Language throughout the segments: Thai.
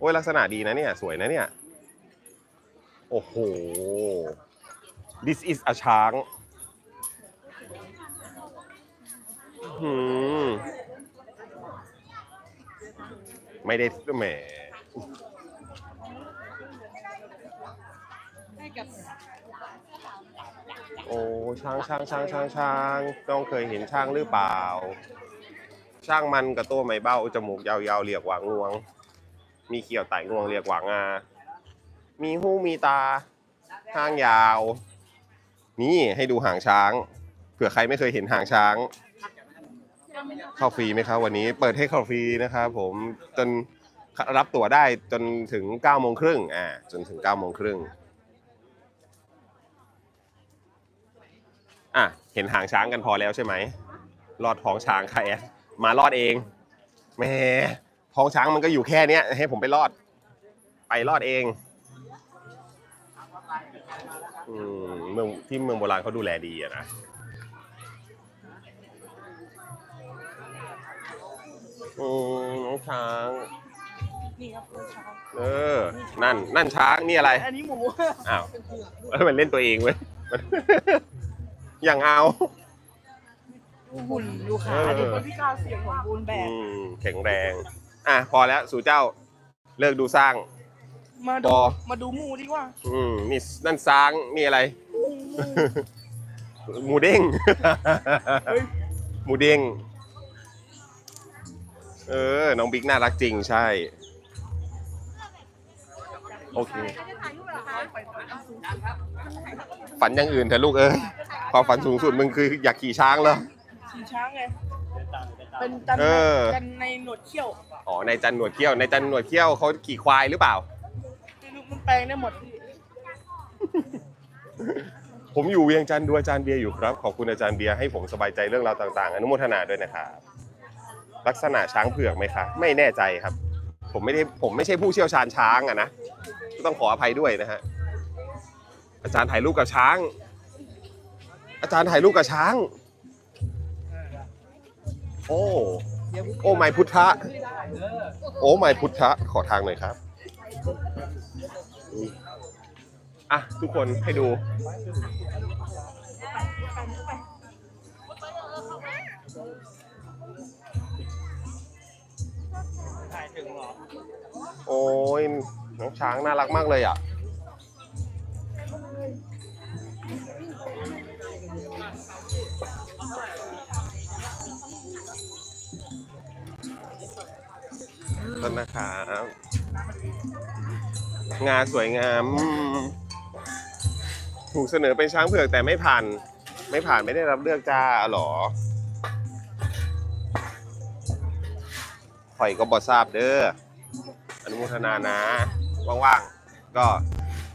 โอ้ยลักษณะดีนะเนี่ย สวยนะเนี่ย โอ้โห this is a ช้างหืมไม่ได้แหมโอ้ช้างช้างช้างช้างช้างต้องเคยเห็นช้างหรือเปล่า ช้างมันกับตัวไม่เบ้าจมูกยาวๆเรียกว่างวง มีเขียวไต่งวงเรียกว่างา มีหูมีตาห้างยาว นี่ให้ดูหางช้าง เผื่อใครไม่เคยเห็นหางช้าง เข้าฟรีไหมครับวันนี้ เปิดให้เข้าฟรีนะครับผมจนรับตั๋วได้จนถึง9โมงครึ่งอ่าจนถึง9โมงครึ่งอะเห็นหางช้างกันพอแล้วใช่ไหมรอดท้องช้างค่ะแอดมารอดเองแหม่ ท้องช้างมันก็อยู่แค่เนี้ยให้ผมไปรอด ไปรอดเองอืมเมืองที่เมืองโบราณเขาดูแลดีอะนะอืมน้องช้าง นี่ครับคือช้างเออ นั่น นั่นช้างนี่อะไร อันนี้หมูอ้าวเออมันเล่นตัวเองเว้ยมันอย่างเอาหุ่นดูขาเออดูคนพิการเสียงของบูนแบอืกมแข็งแรง อะพอแล้วสู่เจ้าเลิกดูสร้าง มาบดูอมาดูหมูดีกว่าอืมนี่นั่นช้างนี่อะไร หมูเด้งหมูเด้ง เออ น้องบิ๊กน่ารักจริงใช่ โอเค ฝันอย่างอื่นเถอะลูกเออความฝันสูงสุดมึงคืออยากขี่ช้างเหรอขี่ช้างไง เป็นจันเออ จันในหนวดเขี้ยวอ๋อในจันหนวดเขี้ยวในจันหนวดเขี้ยวเขาขี่ควายหรือเปล่าไม่รู้มันแปลงได้หมดพี่ผมอยู่เวียงจันทร์ดูอาจารย์เบียร์อยู่ครับ ขอบคุณอาจารย์เบียร์ให้ผมสบายใจเรื่องราวต่างๆ อนุโมทนาด้วยนะครับลักษณะช้างเผือกไหมคะไม่แน่ใจครับ ผมไม่ได้ผมไม่ใช่ผู้เชี่ยวชาญช้างอะนะก็ต้องขออภัยด้วยนะฮะอาจารย์ถ่ายรูปกับช้าง อาจารย์ถ่ายรูปกับช้าง โอ้ โอ้ไม่พุทธะ โอ้ไม่พุทธะ ขอทางหน่อยครับ อะ ทุกคนให้ดู โอ้ยน้องช้างน่ารักมากเลยอะ นะครับ งาสวยงาม ถูกเสนอเป็นช้างเผือกแต่ไม่ผ่าน ไม่ผ่านไม่ได้รับเลือกจ้าหรอข่อยก็บอทราบเด้ออนุโมทนานะ ว่างๆ ก็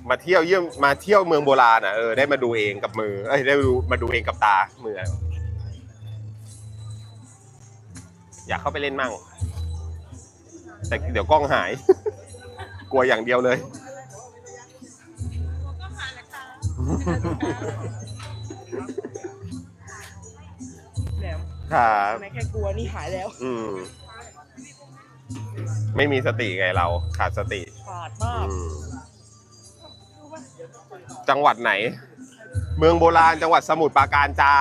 มาเที่ยวเยี่ยมมาเที่ยวเมืองโบราณอะเออได้มาดูเองกับมือเอ้ยได้มาดูมาดูเองกับตามืออยากเข้าไปเล่นมั่ง แต่เดี๋ยวกล้องหาย กลัวอย่างเดียวเลยแหลมครับแม่แค่กลัวนี่หายแล้วอืม ไม่มีสติไงเรา ขาดสติขาดมากอืมจังหวัดไหน เมืองโบราณจังหวัดสมุทรปราการจ้า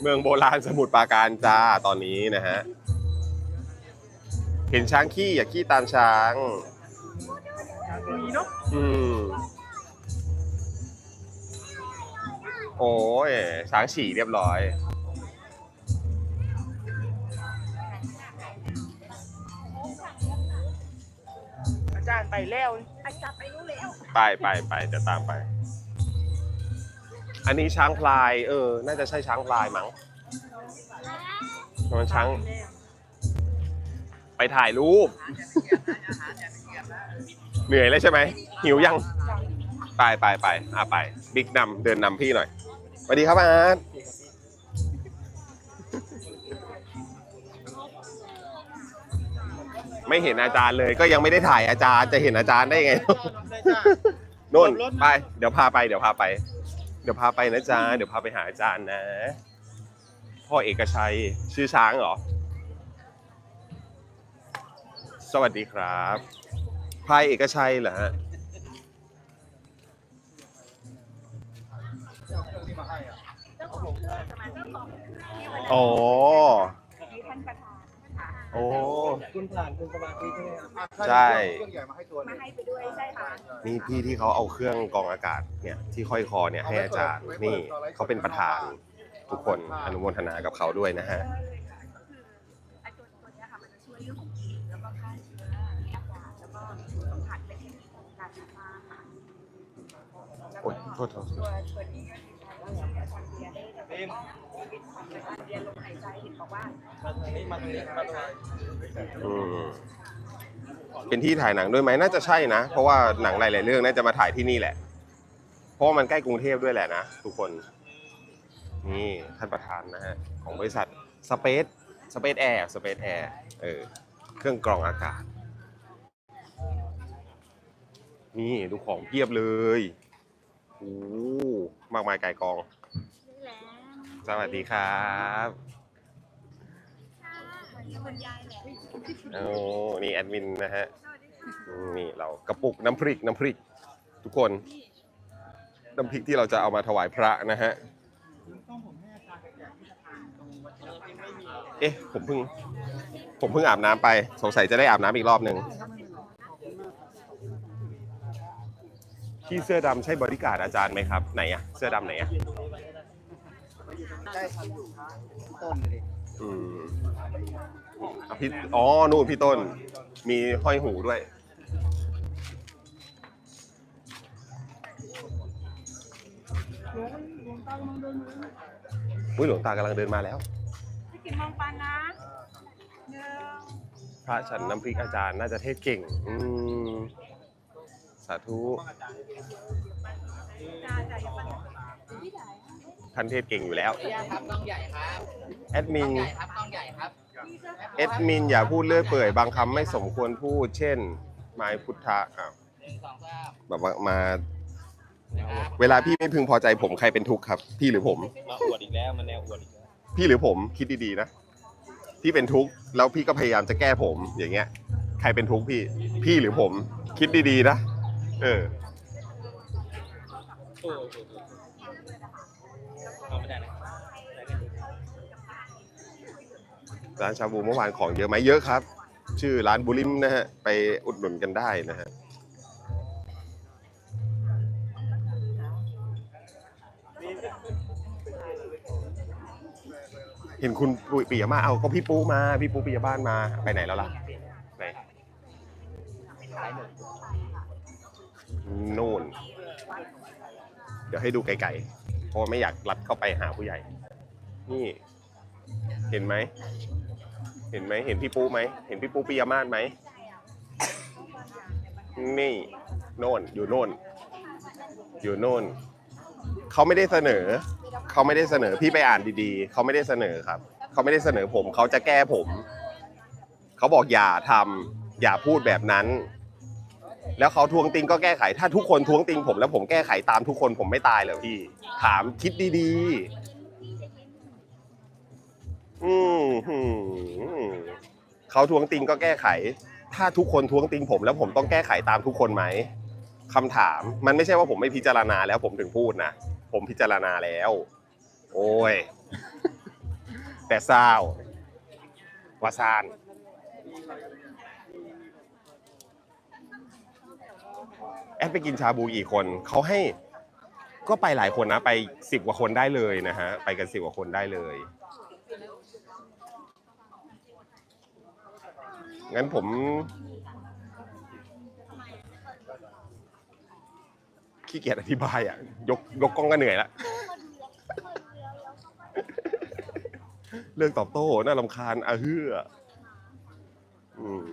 เมืองโบราณสมุทรปราการจ้าตอนนี้นะฮะ เห็นช้างขี้อย่าขี้ตามช้างมีเนาะอืม โอ้ยช้างฉี่เรียบร้อย อาจารย์ไปแล้วไปไปไปจะตามไป อันนี้ช้างพลาย เออ น่าจะใช่ช้างพลายมั้งมันช้าง ไป ถ่ายรูป เหนื่อยแล้วใช่ไหม หิวยัง ไปไปไปอะไป บิ๊กนำเดินนำพี่หน่อยสวัสดีครับอาร์ตไม่เห็นอาจารย์เลยก็ยังไม่ได้ถ่ายอาจารย์จะเห็นอาจารย์ได้ไง โน่นไป เดี๋ยวพาไปเดี๋ยวพาไป เดี๋ยวพาไปนะจ๊ะเดี๋ยวพาไปหาอาจารย์นะ พ่อเอกชัยชื่อช้างเหรอ สวัสดีครับพลายเอกชัยเหรอฮะอ๋อท่านประธานค่ะโอ้คุณผ่านคุณสมาธิใช่ไหมครับใช่ เครื่องใหญ่มาให้ตัวหมานึงให้ไปด้วยใช่ค่ะนี่พี่ที่เขาเอาเครื่องกรองอากาศเนี่ยที่ห้อยคอเนี่ยให้อาจารย์นี่เขาเป็นประธานทุกคนอนุโมทนากับเขาด้วยนะฮะ ยใจเห็นบอกว่ามาตรงนี้มาตรงอืมเป็นที่ถ่ายหนังด้วยไหมน่าจะใช่นะ เพราะว่าหนังหลายๆเรื่องน่าจะมาถ่ายที่นี่แหละ เพราะว่ามันใกล้กรุงเทพด้วยแหละนะทุกคน นี่ท่านประธานนะฮะของบริษัทสเปซสเปซแอร์สเปซแอร์เออเครื่องกรองอากาศ นี่ดูของเพียบเลย โอ้มากมายไก่ายกอง สวัสดีครับคุณยายแหละโอ้นี่แอดมินนะฮะอืมนี่เรากระปุกน้ำพริกน้ำพริก ทุกคน น้ำพริกที่เราจะเอามาถวายพระนะฮะเอ๊ะผมเพิ่ง ผมเพิ่งอาบน้ำไป สงสัยจะได้อาบน้ำอีกรอบหนึ่ง พี่เสื้อดำใช่บริการดอาจารย์ไหมครับ ไหนอะเสื้อดำไหนอะใช่ครับต้นเลยอืมอะพี่อ๋อนู่นพี่ต้น มีห้อยหูด้วย อุ้ยหลวงตากำลังเดินมาแล้ว พี่กินมองปันนะหนึ่งพระฉันน้ำพริกอาจารย์น่าจะเทศเก่ง อืมสาธุจ้าจ้าอย่าปันพี่ไหนท่านเทศเก่งอยู่แล้ว ครับต้องใหญ่ครับแอดมินครับต้องใหญ่ครับแอดมินอย่าพูดเลื่อยเปื่อย บางคำไม่สมควรพูด เช่นไม้พุทธะอะหนึ่งสองสามแบบว่ามาเวลาพี่ไม่พึงพอใจผมใครเป็นทุกข์ครับ พี่หรือผม มาอวดอีกแล้วมันแนวอวดอีกแล้วพี่หรือผมคิดดีๆนะพี่เป็นทุกข์แล้วพี่ก็พยายามจะแก้ผมอย่างเงี้ย ใครเป็นทุกข์พี่ พี่หรือผม คิดดีๆนะ เออโอ้โหเอาไม่ได้นะได้แค่นี้ร้านชาบูเมื่อวานของเยอะไหมเยอะครับ ชื่อร้านบุริมนะฮะ ไปอุดหนุนกันได้นะฮะ เห็นคุณปุยปิยมาเอาก็พี่ปูมา พี่ปูปิยบ้านมา ไปไหนแล้วล่ะ นู่น เดี๋ยวให้ดูไกลๆ เพราะว่าไม่อยากลัดเข้าไปหาผู้ใหญ่ นี่ เห็นไหม เห็นไหม เห็นพี่ปูไหม เห็นพี่ปูปิยมาศไหม นี่ โน่น อยู่โน่น อยู่โน่น เขาไม่ได้เสนอ เขาไม่ได้เสนอ พี่ไปอ่านดีๆ เขาไม่ได้เสนอครับ เขาไม่ได้เสนอผม เขาจะแก้ผม เขาบอกอย่าทำอย่าพูดแบบนั้น แล้วเขาทวงติงก็แก้ไข ถ้าทุกคนทวงติงผมแล้วผมแก้ไขตามทุกคนผมไม่ตายเหรอพี่ ถามคิดดีๆ อืมเขาทวงติงก็แก้ไข ถ้าทุกคนทวงติงผมแล้วผมต้องแก้ไขตามทุกคนไหมคำถามมันไม่ใช่ว่าผมไม่พิจารณาแล้วผมถึงพูดนะ ผมพิจารณาแล้ว โอ้ย แต่เศร้าวาซาน แอดไปกินชาบูกี่คนเขาให้ก็ไปหลายคนนะไปสิบกว่าคนได้เลยนะฮะไปกันสิบกว่าคนได้เลยงั้นผม ขี้เกียจอธิบายอะ ยกยกกล้องก็เหนื่อยละเรื่องตอบโต้น่ารำคาญอะเฮืออืม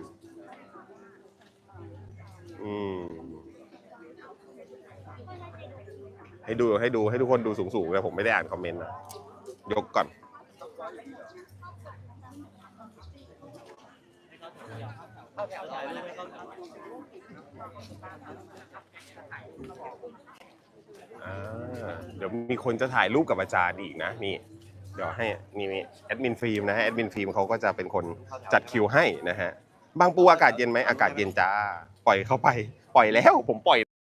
อืม ให้ดูให้ดูให้ทุกคนดูสูงๆนะผมไม่ได้อ่านคอมเมนต์นะยกก่อน อ่าเดี๋ยวมีคนจะถ่ายรูปกับอาจารย์อีกนะนี่ เดี๋ยวให้นี่แอดมินฟิล์มนะฮะแอดมินฟิล์มเขาก็จะเป็นคนจัดคิวให้นะฮะบางปูอากาศเย็นไหมอากาศเย็นจ้า ปล่อยเข้าไป ปล่อยแล้ว ผมปล่อย